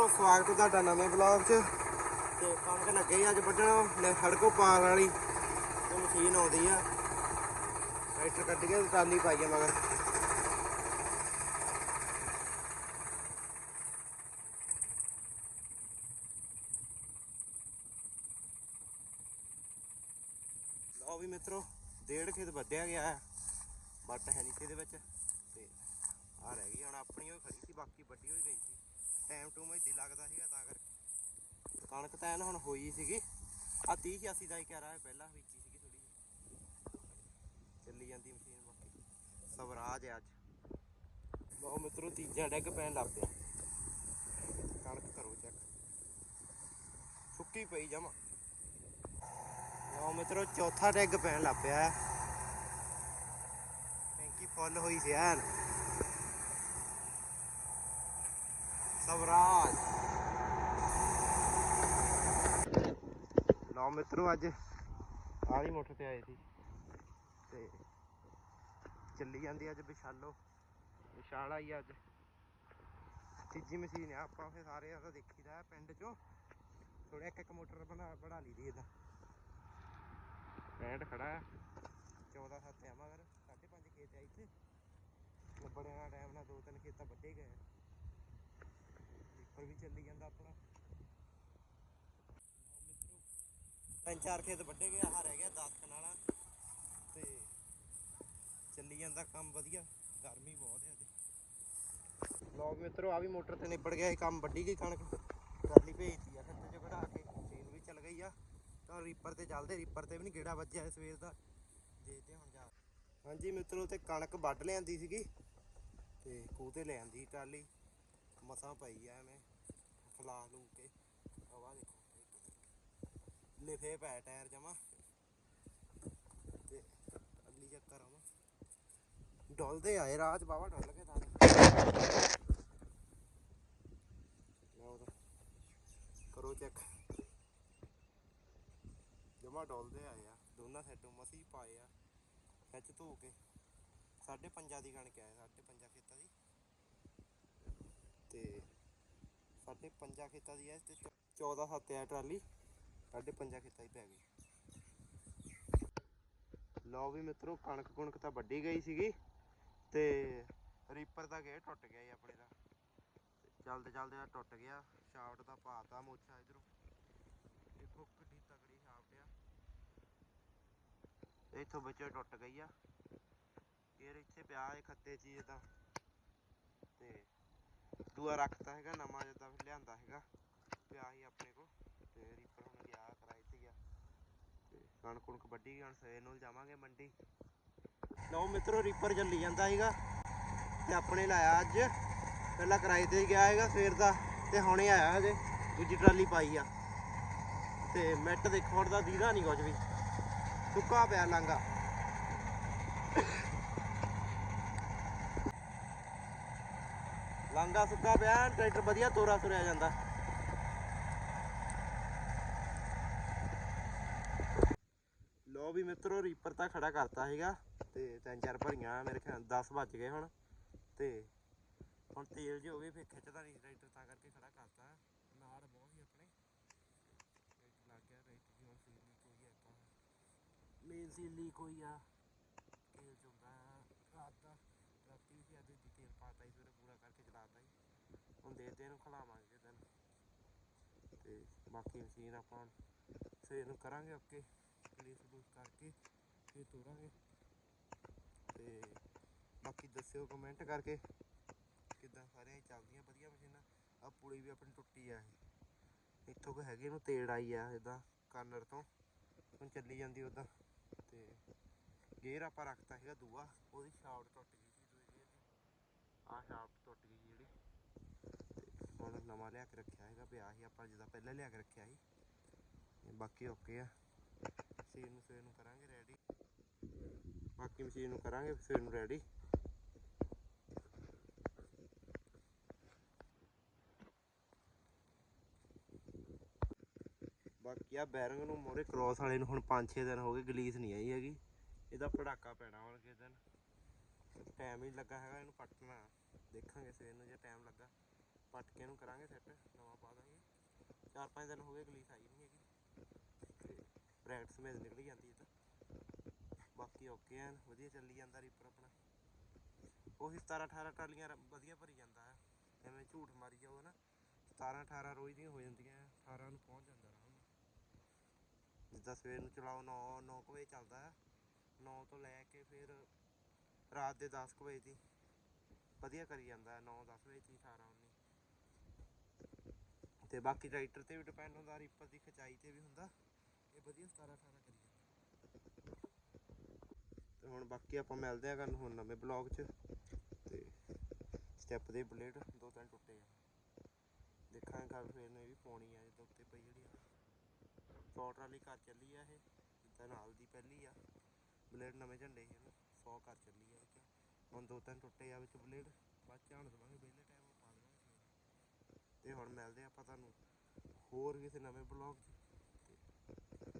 ਮਿੱਤਰੋ ਸਵਾਗਤ ਹੈ ਤੁਹਾਡਾ ਨਵੇਂ ਬਲੌਗ 'ਚ। ਤੇ ਕਣਕ ਲੱਗੇ ਅੱਜ ਵੱਢਣ ਲੈ ਸੜਕੋਂ ਪਾਰ ਵਾਲੀ ਤੇ ਮਸ਼ੀਨ ਆਉਂਦੀ ਆ। ਟਰੈਕਟਰ ਕੱਢ ਕੇ ਟਰਾਲੀ ਪਾਈ ਆ ਮਗਰ। ਲਓ ਵੀ ਮਿੱਤਰੋ, ਡੇਢ ਖੇਤ ਵੱਢਿਆ ਗਿਆ ਹੈ। ਬੱਟ ਹੈ ਨਹੀਂ ਸੀ ਇਹਦੇ ਵਿੱਚ। ਤੇ ਆ ਰਹਿ ਗਈ, ਹੁਣ ਆਪਣੀ ਹੋਈ ਖੜੀ ਸੀ, ਬਾਕੀ ਵੱਡੀ ਹੋਈ ਗਈ ਸੀ। ਟਾਈਮ ਟੂ ਮੈਦੀ ਲੱਗਦਾ ਸੀਗਾ ਤਾਂ ਕਰਕੇ। ਕਣਕ ਤਾਂ ਐਨ ਹੁਣ ਹੋਈ ਸੀਗੀ। ਆ 30 86 ਦਾ ਹੀ ਕਹਿ ਰਹਾ, ਪਹਿਲਾਂ ਵਿੱਚ ਸੀਗੀ ਥੋੜੀ ਚੱਲੀ ਜਾਂਦੀ ਮਸ਼ੀਨ ਬਾਕੀ। ਸਵਰਾਜ ਅੱਜ। ਲਓ ਮਿੱਤਰੋ, ਤੀਜਾ ਡੈਗ ਪੈਣ ਲੱਗ ਪਿਆ। ਕਣਕ ਕਰੋ ਚੈੱਕ ਸੁੱਕੀ ਪਈ ਜਮਾ। ਲਓ ਮਿੱਤਰੋ, ਚੌਥਾ ਡੈਗ ਪੈਣ ਲੱਗ ਪਿਆ। ਟੈਂਕੀ ਫੁੱਲ ਹੋਈ ਸੀ ਐਨ। ਸਵਰਾਜ। ਲਓ ਮਿੱਤਰੋ, ਅੱਜ ਆਲੀ ਮੋਟਰ ਤੇ ਆਏ ਸੀ। ਤੇ ਚੱਲੀ ਜਾਂਦੀ ਅੱਜ ਵਿਸ਼ਾਲੋ। ਵਿਸ਼ਾਲ ਆਈ ਅੱਜ। ਤੀਜੀ ਮਸ਼ੀਨ ਆ, ਆਪਾਂ ਫੇ ਸਾਰੇ ਆ ਦੇਖੀਦਾ ਪਿੰਡ ਚੋਂ। ਥੋੜਾ ਇੱਕ ਇੱਕ ਮੋਟਰ ਬਣਾ ਬਣਾ ਲਈ ਦੀ ਇਹਦਾ। ਪੈਂਟ ਖੜਾ ਹੈ 14 ਸੱਤ ਆ ਮਗਰ। 5.5 ਖੇਤ ਆ ਇੱਥੇ। ਬੜਿਆਂ ਟਾਈਮ ਨਾਲ ਦੋ ਤਿੰਨ ਖੇਤਾਂ ਵੱਡੇ ਗਏ ਉੱਪਰ ਵੀ ਚੱਲੀ ਜਾਂਦਾ ਆਪਣਾ। ਤਿੰਨ ਚਾਰ ਖੇਤ ਵੱਡੇ ਗਏ, ਆਹ ਰਹਿ ਗਿਆ 10 ਕਨਾਲਾਂ। ਤੇ ਚੱਲੀ ਜਾਂਦਾ ਕੰਮ ਵਧੀਆ, ਗਰਮੀ ਬਹੁਤ ਹੈ ਅੱਜ। ਲੋਗ ਮਿੱਤਰੋ ਆ ਵੀ ਮੋਟਰ ਤੇ ਨਿਬੜ ਗਿਆ ਇਹ ਕੰਮ ਵੱਡੀ ਗਈ ਕਣਕ। ਟਰਾਲੀ ਭੇਜਤੀ ਆ, ਖੱਤੇ ਚੋਂ ਕਢਾ ਕੇ ਮਸ਼ੀਨ ਵੀ ਚੱਲ ਗਈ ਆ। ਤਾਂ ਰੀਪਰ ਤੇ ਚੱਲਦੇ ਰੀਪਰ ਤੇ ਵੀ ਨਹੀਂ ਗੇੜਾ ਵੱਜਿਆ ਸਵੇਰ ਦਾ। ਜੇ ਤੇ ਹੁਣ ਜਾ ਹਾਂਜੀ ਮਿੱਤਰੋ, ਤੇ ਕਣਕ ਵੱਢ ਲਿਆਂਦੀ ਸੀਗੀ। ਤੇ ਖੂਹ ਤੇ ਲੈ ਆਂਦੀ ਟਰਾਲੀ। ਮਸਾਂ ਪਈ ਆ ਐਵੇਂ ਖਲਾ ਲੂ ਕੇ। ਹਵਾ ਦੇਖੋ ਲਿਫੇ ਪੈ ਟਾਇਰ ਜਮਾ। ਤੇ ਅਗਲੀ ਚੱਕਰ ਆਵਾਂ ਡੋਲਦੇ ਆਏ ਰਾਹ ਬਾਵਾ ਡੋਲ ਕੇ ਤਾਂ। ਲਓ ਕਰੋ ਚੈੱਕ ਜਮਾ ਡੋਲਦੇ ਆਏ ਆ। ਦੋਨਾਂ ਸਾਈਡੋਂ ਮਸੀ ਪਾਏ ਆ। ਖਿੱਚ ਧੋ ਕੇ। ਸਾਢੇ ਪੰਜਾਂ ਦੀ ਕਣਕ ਆਏ ਸਾਢੇ ਖੇਤਾਂ ਦੀ ਤੇ ਸਾਢੇ ਪੰਜਾਂ ਖੇਤਾਂ ਦੀ ਐ ਤੇ 14 ਸੱਤ ਆ ਟਰਾਲੀ। ਸਾਢੇ ਪੰਜਾਂ ਖੇਤਾਂ ਦੀ ਪੈ ਗਈ। ਲਓ ਵੀ ਮਿੱਤਰੋ, ਕਣਕ ਕੁਣਕ ਤਾਂ ਵੱਡੀ ਗਈ ਸੀਗੀ ਤੇ ਰੀਪਰ ਦਾ ਗੇਟ ਟੁੱਟ ਗਿਆ ਜੀ ਆਪਣੇ ਦਾ। ਤੇ ਚੱਲਦੇ ਚੱਲਦੇ ਟੁੱਟ ਗਿਆ। ਸ਼ਾਫਟ ਦਾ ਪਾਤਾ ਮੋਛਾ ਇਧਰੋਂ। ਦੇਖੋ ਕਿੱਡੀ ਤਕੜੀ ਸ਼ਾਫਟ ਆ। ਇੱਥੋਂ ਵਿੱਚੋਂ ਟੁੱਟ ਗਈ ਆ। ਫੇਰ ਇੱਥੇ ਪਿਆ ਇਹ ਖੱਤੇ ਚੀਜ਼ ਦਾ ਤੇ ਦੂਆ ਰੱਖਤਾ ਹੈਗਾ, ਨਵਾਂ ਜਿੱਦਾਂ ਫਿਰ ਲਿਆਂਦਾ ਹੈਗਾ। ਪਿਆ ਸੀ ਆਪਣੇ ਕੋ ਤੇ ਰੀਪਰ ਹੁਣ ਗਿਆ ਕਿਰਾਏ ਤੇ ਗਿਆ। ਤੇ ਕਣਕ ਕੁਣਕ ਵੱਢੀ ਹੁਣ ਸਵੇਰ ਨੂੰ ਜਾਵਾਂਗੇ ਮੰਡੀ। ਲਓ ਮਿੱਤਰੋ, ਰੀਪਰ ਚੱਲੀ ਜਾਂਦਾ ਸੀਗਾ ਤੇ ਆਪਣੇ ਲਾਇਆ ਅੱਜ। ਪਹਿਲਾਂ ਕਿਰਾਏ ਤੇ ਗਿਆ ਹੈਗਾ ਸਵੇਰ ਦਾ, ਤੇ ਹੁਣੇ ਆਇਆ ਹਜੇ। ਦੂਜੀ ਟਰਾਲੀ ਪਾਈ ਆ। ਤੇ ਮਿੱਟ ਦੇਖੋ ਹੁਣ ਦਾ ਦੀਦਾ ਨਹੀਂ ਕੁਝ ਵੀ। ਸੁੱਕਾ ਪਿਆ ਲਾਂਗਾ ਲਾਂਗਾ ਸੁੱਕਾ ਪਿਆ, ਟਰੈਕਟਰ ਵਧੀਆ ਤੋਰਾ ਤੁਰਿਆ ਜਾਂਦਾ। ਲੋ ਵੀ ਮਿੱਤਰੋ ਰੀਪਰ ਤਾਂ ਖੜਾ ਕਰਤਾ ਸੀਗਾ ਤੇ ਤਿੰਨ ਚਾਰ ਭਰੀਆਂ ਮੇਰੇ ਖਿਆਲ 10 ਵੱਜ ਗਏ ਹੁਣ। ਤੇ ਹੁਣ ਤੇਲ ਜੇ ਹੋ ਫਿਰ ਖਿੱਚਦਾ ਨਹੀਂ ਟਰੈਕਟਰ, ਤਾਂ ਕਰਕੇ ਖੜਾ ਕਰਤਾ। ਨਾੜ ਬਹੁਤ ਹੀ ਆਪਣੇ। ਲੱਗ ਗਿਆ, ਟਰੈਕਟਰ ਦੀ ਹੁਣ ਸੀਲ ਲੀਕ ਹੋਈ ਆ ਤਾਂ। ਮੇਨ ਸੀਲ ਲੀਕ ਹੋਈ ਆ ਤੇਲ ਚੁੰਦਾ ਰਾਤ ਦਾ ਰਾਤੀ ਵੀ ਸੀ ਅੱਜ ਦੀ ਤੇਲ ਪਾਤਾ ਸੀ ਸਵੇਰੇ ਪੂਰਾ ਕਰਕੇ ਹੁਣ ਦੇਖਦੇ ਇਹਨੂੰ ਖਲਾਵਾਂਗੇ ਦਿਨ ਤੇ ਬਾਕੀ ਮਸ਼ੀਨ ਆਪਾਂ ਸਵੇਰ ਨੂੰ ਕਰਾਂਗੇ ਓਕੇ ਪਲੀਸ ਪਲੂਸ ਕਰਕੇ ਫਿਰ ਤੋਰਾਂਗੇ ਤੇ ਬਾਕੀ ਦੱਸਿਓ ਕਮੈਂਟ ਕਰਕੇ ਕਿੱਦਾਂ ਸਾਰੀਆਂ ਚੱਲਦੀਆਂ ਵਧੀਆ ਮਸ਼ੀਨਾਂ। ਆ ਪੁਲੀ ਵੀ ਆਪਣੀ ਟੁੱਟੀ ਆ ਇੱਥੋਂ ਕੋ ਹੈਗੇ ਇਹਨੂੰ ਤੇੜ ਆਈ ਆ ਇਦਾਂ ਕਾਰਨਰ ਤੋਂ। ਹੁਣ ਚੱਲੀ ਜਾਂਦੀ ਉਦਾਂ। ਤੇ ਗੇਅਰ ਆਪਾਂ ਰੱਖਤਾ ਸੀਗਾ ਦੂਆ। ਉਹਦੀ ਸ਼ਾਫਟ ਟੁੱਟ ਗਈ ਸੀ ਦੂਏ ਗੇਅਰ ਦੀ। ਆਹ ਸ਼ਾਫਟ ਟੁੱਟ ਗਈ। ਹੁਣ ਨਵਾਂ ਲਿਆ ਕੇ ਰੱਖਿਆ ਹੈਗਾ ਪਿਆ ਸੀ ਆਪਾਂ ਜਿੱਦਾਂ ਪਹਿਲਾਂ ਲਿਆ ਕੇ ਰੱਖਿਆ ਸੀ। ਤੇ ਬਾਕੀ ਓਕੇ ਆ। ਮਸ਼ੀਨ ਨੂੰ ਸਵੇਰ ਨੂੰ ਕਰਾਂਗੇ ਰੈਡੀ ਬਾਕੀ ਮਸ਼ੀਨ ਨੂੰ ਕਰਾਂਗੇ, ਸਵੇਰ ਨੂੰ ਰੈਡੀ ਬਾਕੀ ਆ ਬੈਰਿੰਗ ਨੂੰ ਮੋਰੇ ਕ੍ਰੋਸ ਵਾਲੇ ਨੂੰ ਹੁਣ 5-6 ਦਿਨ ਹੋ ਗਏ, ਗਲੀਸ ਨਹੀਂ ਆਈ ਹੈਗੀ। ਇਹਦਾ ਪੜਾਕਾ ਪੈਣਾ ਹੁਣ ਕਿਸੇ ਦਿਨ। ਟਾਈਮ ਹੀ ਲੱਗਾ ਹੈਗਾ, ਇਹਨੂੰ ਪੱਟਣਾ। ਦੇਖਾਂਗੇ ਸਵੇਰ ਨੂੰ ਜੇ ਟਾਈਮ ਲੱਗਾ। ਪਟਕੇ ਨੂੰ ਕਰਾਂਗੇ ਸੈੱਟ, ਨਵਾਂ ਪਾ ਦਾਂਗੇ। ਚਾਰ ਪੰਜ ਦਿਨ ਹੋ ਗਏ ਗਲੀਸ ਆਈ ਨਹੀਂ ਹੈਗੀ। ਤੇ ਸਮੇਤ ਨਿਕਲੀ ਜਾਂਦੀ ਹੈ ਤਾਂ। ਬਾਕੀ ਓਕੇ ਐਨ ਵਧੀਆ ਚੱਲੀ ਜਾਂਦਾ ਰੀਪਰ ਆਪਣਾ। ਉਹੀ 17 18 ਟਰਾਲੀਆਂ ਵਧੀਆ ਭਰੀ ਜਾਂਦਾ ਹੈ। ਐਵੇਂ ਝੂਠ ਮਾਰੀ ਜਾਓ ਨਾ। 17 18 ਰੋਜ਼ ਦੀਆਂ ਹੋ ਜਾਂਦੀਆਂ 18 ਨੂੰ ਪਹੁੰਚ ਜਾਂਦਾ ਆਰਾਮ ਜਿੱਦਾਂ ਸਵੇਰ ਨੂੰ ਚਲਾਓ 9 9 ਵਜੇ ਚੱਲਦਾ ਹੈ। 9 ਤੋਂ ਲੈ ਕੇ ਫਿਰ ਰਾਤ ਦੇ 10 ਕੁ ਵਜੇ ਦੀ ਵਧੀਆ ਕਰੀ ਜਾਂਦਾ ਹੈ। 9 10 ਵਜੇ ਦੀ 18 19 ਤੇ ਬਾਕੀ ਟਰੈਕਟਰ ਤੇ ਵੀ ਡਿਪੈਂਡ ਹੁੰਦਾ ਰੀਪਰ ਦੀ ਖਚਾਈ ਤੇ ਵੀ ਹੁੰਦਾ। ਇਹ ਵਧੀਆ 17 18 ਕਰੀ ਜਾਂਦਾ। ਤੇ ਹੁਣ ਬਾਕੀ ਆਪਾਂ ਮਿਲਦੇ ਆ ਕਰਨ ਹੁਣ ਨਵੇਂ ਬਲੌਗ 'ਚ। ਤੇ ਸਟੈਪ ਦੇ ਬਲੇਡ ਦੋ ਤਿੰਨ ਟੁੱਟੇ ਆ। ਦੇਖਾਂਗੇ ਕੱਲ ਫੇਰ ਨੇ ਵੀ ਪਾਉਣੀ ਆ ਜਦੋਂ ਉੱਤੇ ਪਈ ਜਿਹੜੀ ਆ। ਸੌ ਘਰ ਚੱਲੀ ਆ ਇਹ, ਜਿੱਦਾਂ ਨਾਲ ਦੀ ਪਹਿਲੀ ਆ। ਬਲੇਡ ਨਵੇਂ ਝੰਡੇ ਇਹਨੂੰ 100 ਘਰ ਚੱਲੀ ਆ। ਇਹ ਹੁਣ ਦੋ ਤਿੰਨ ਟੁੱਟੇ ਆ ਵਿੱਚ ਬਲੇਡ ਬਾਅਦ ਚ ਦਵਾਂਗੇ ਵਿਹਲੇ ਟਾਈਮ ਤੇ ਹੁਣ ਮਿਲਦੇ ਆਪਾਂ ਤੁਹਾਨੂੰ ਹੋਰ ਕਿਸੇ ਨਵੇਂ ਬਲੌਗ 'ਚ।